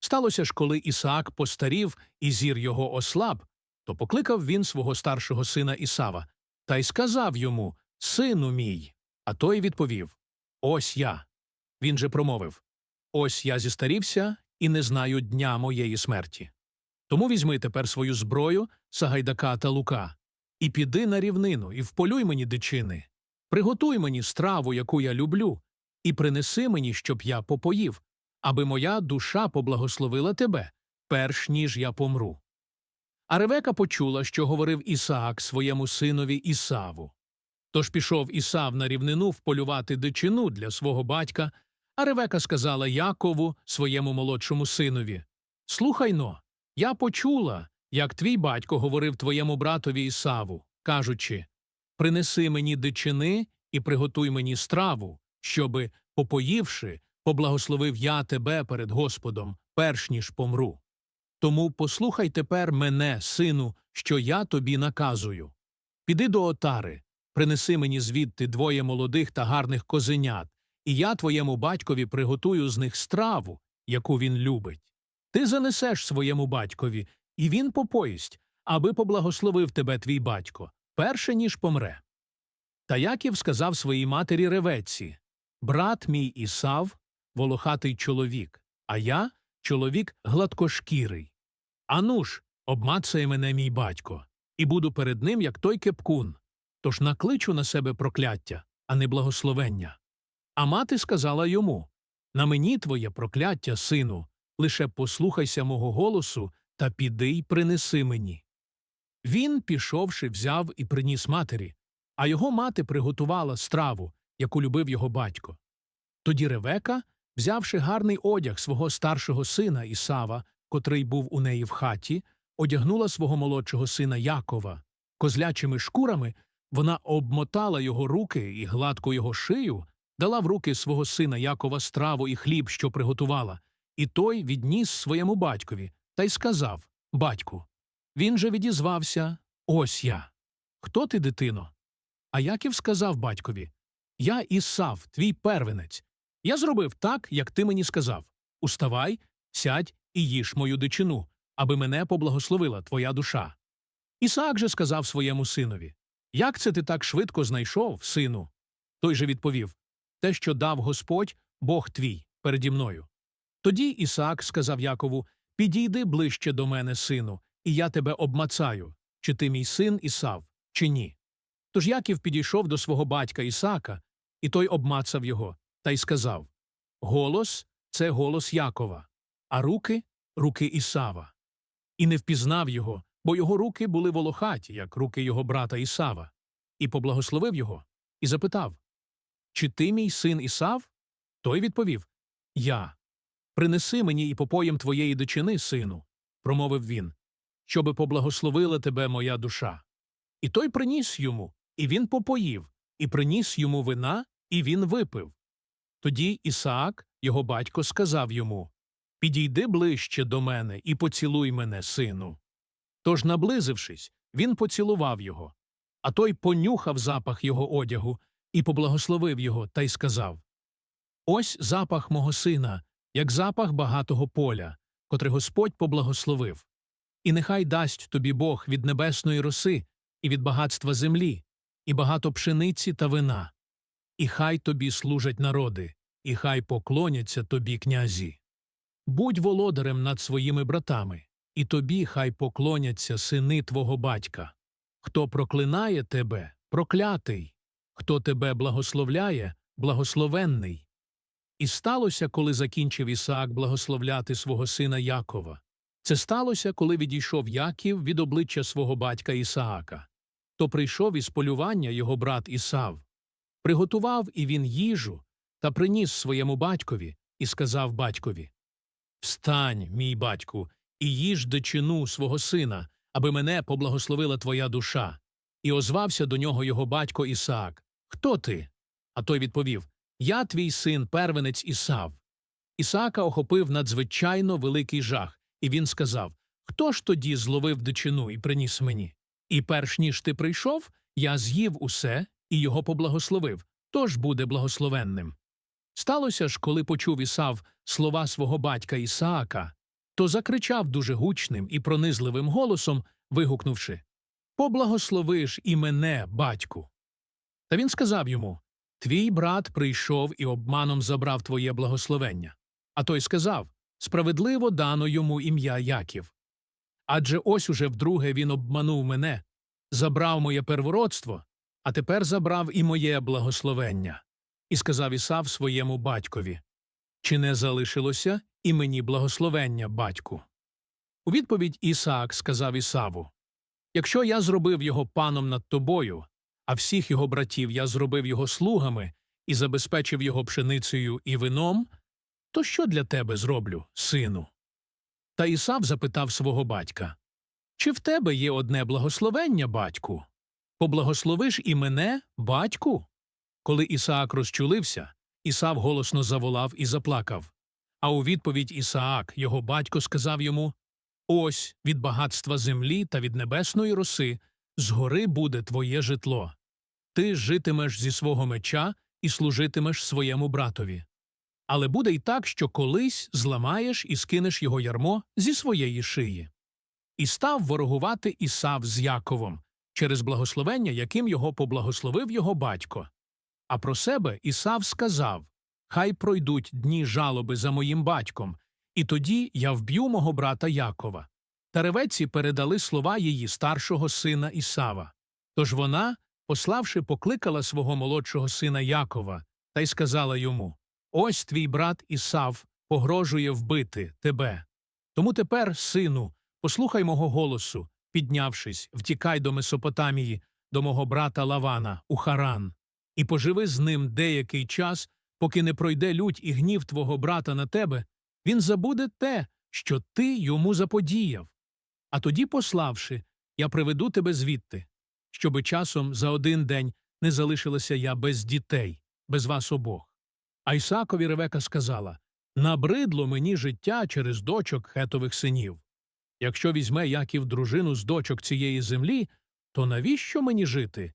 Сталося ж, коли Ісаак постарів і зір його ослаб, то покликав він свого старшого сина Ісава та й сказав йому Сину мій. А той відповів Ось я. Він же промовив Ось я зістарівся і не знаю дня моєї смерті. Тому візьми тепер свою зброю, Сагайдака та лука, і піди на рівнину, і вполюй мені дичини. Приготуй мені страву, яку я люблю, і принеси мені, щоб я попоїв, аби моя душа поблагословила тебе, перш ніж я помру. А Ревека почула, що говорив Ісаак своєму синові Ісаву. Тож пішов Ісав на рівнину вполювати дичину для свого батька, а Ревека сказала Якову, своєму молодшому синові Слухай но, я почула, як твій батько говорив твоєму братові Ісаву, кажучи Принеси мені дичини і приготуй мені страву, щоби, попоївши, поблагословив я тебе перед Господом, перш ніж помру. Тому послухай тепер мене, сину, що я тобі наказую. Піди до отари, принеси мені звідти двоє молодих та гарних козенят, і я твоєму батькові приготую з них страву, яку він любить. Ти занесеш своєму батькові, і він попоїсть, аби поблагословив тебе твій батько, перше ніж помре. Та Яків сказав своїй матері Ревеці Брат мій Ісав волохатий чоловік, а я чоловік гладкошкірий. Ану ж, обмацає мене мій батько, і буду перед ним, як той кепкун. Тож накличу на себе прокляття, а не благословення. А мати сказала йому На мені твоє прокляття, сину, лише послухайся мого голосу та піди й принеси мені. Він, пішовши, взяв і приніс матері, а його мати приготувала страву, яку любив його батько. Тоді Ревека, взявши гарний одяг свого старшого сина Ісава, котрий був у неї в хаті, одягнула свого молодшого сина Якова. Козлячими шкурами вона обмотала його руки і гладку його шию, дала в руки свого сина Якова страву і хліб, що приготувала, і той відніс своєму батькові та й сказав Батьку. Він же відізвався Ось я. Хто ти, дитино? А Яків сказав батькові Я Ісав, твій первенець. Я зробив так, як ти мені сказав. Уставай, сядь і їж мою дичину, аби мене поблагословила твоя душа. Ісаак же сказав своєму синові Як це ти так швидко знайшов, сину? Той же відповів Те, що дав Господь, Бог твій, переді мною. Тоді Ісаак сказав Якову Підійди ближче до мене, сину, і я тебе обмацаю, чи ти мій син Ісав, чи ні. Тож Яків підійшов до свого батька Ісаака, і той обмацав його, та й сказав Голос це голос Якова, а руки руки Ісава. І не впізнав його, бо його руки були волохаті, як руки його брата Ісава, і поблагословив його, і запитав Чи ти мій син Ісав? Той відповів Я. Принеси мені і попоєм твоєї дичини, сину, промовив він, щоби поблагословила тебе моя душа. І той приніс йому, і він попоїв, і приніс йому вина, і він випив. Тоді Ісаак, його батько, сказав йому Підійди ближче до мене і поцілуй мене, сину. Тож, наблизившись, він поцілував його, а той понюхав запах його одягу і поблагословив його та й сказав Ось запах мого сина, як запах багатого поля, котре Господь поблагословив. І нехай дасть тобі Бог від небесної роси і від багатства землі, і багато пшениці та вина. І хай тобі служать народи, і хай поклоняться тобі князі. Будь володарем над своїми братами, і тобі хай поклоняться сини твого батька. Хто проклинає тебе, проклятий, хто тебе благословляє, благословенний. І сталося, коли закінчив Ісаак благословляти свого сина Якова. Це сталося, коли відійшов Яків від обличчя свого батька Ісаака. То прийшов із полювання його брат Ісав. Приготував і він їжу та приніс своєму батькові і сказав батькові Встань, мій батьку, і їж дичину свого сина, аби мене поблагословила твоя душа. І озвався до нього його батько Ісаак. Хто ти? А той відповів Я твій син, первенець Ісав. Ісаака охопив надзвичайно великий жах, і він сказав Хто ж тоді зловив дичину і приніс мені? І перш ніж ти прийшов, я з'їв усе і його поблагословив, тож буде благословенним. Сталося ж, коли почув Ісав слова свого батька Ісаака, то закричав дуже гучним і пронизливим голосом, вигукнувши Поблагословиш і мене, батьку. Та він сказав йому Твій брат прийшов і обманом забрав твоє благословення. А той сказав Справедливо дано йому ім'я Яків. Адже ось уже вдруге він обманув мене, забрав моє первородство, а тепер забрав і моє благословення. І сказав Ісав своєму батькові Чи не залишилося і мені благословення, батьку? У відповідь Ісаак сказав Ісаву Якщо я зробив його паном над тобою, а всіх його братів я зробив його слугами і забезпечив його пшеницею і вином, то що для тебе зроблю, сину? Та Ісав запитав свого батька Чи в тебе є одне благословення, батьку? Поблагословиш і мене, батьку? Коли Ісаак розчулився, Ісав голосно заволав і заплакав. А у відповідь Ісаак, його батько, сказав йому Ось від багатства землі та від небесної роси згори буде твоє житло. Ти житимеш зі свого меча і служитимеш своєму братові. Але буде й так, що колись зламаєш і скинеш його ярмо зі своєї шиї. І став ворогувати Ісав з Яковом через благословення, яким його поблагословив його батько. А про себе Ісав сказав Хай пройдуть дні жалоби за моїм батьком, і тоді я вб'ю мого брата Якова. Та ревеці передали слова її старшого сина Ісава. Тож вона, пославши, покликала свого молодшого сина Якова та й сказала йому Ось твій брат Ісав погрожує вбити тебе. Тому тепер, сину, послухай мого голосу, піднявшись, втікай до Месопотамії, до мого брата Лавана, у Харан, і поживи з ним деякий час, поки не пройде лють і гнів твого брата на тебе, він забуде те, що ти йому заподіяв. А тоді, пославши, я приведу тебе звідти, щоби часом за один день не залишилася я без дітей, без вас обох. А Ісакові Ревека сказала Набридло мені життя через дочок хетових синів. Якщо візьме Яків дружину з дочок цієї землі, то навіщо мені жити,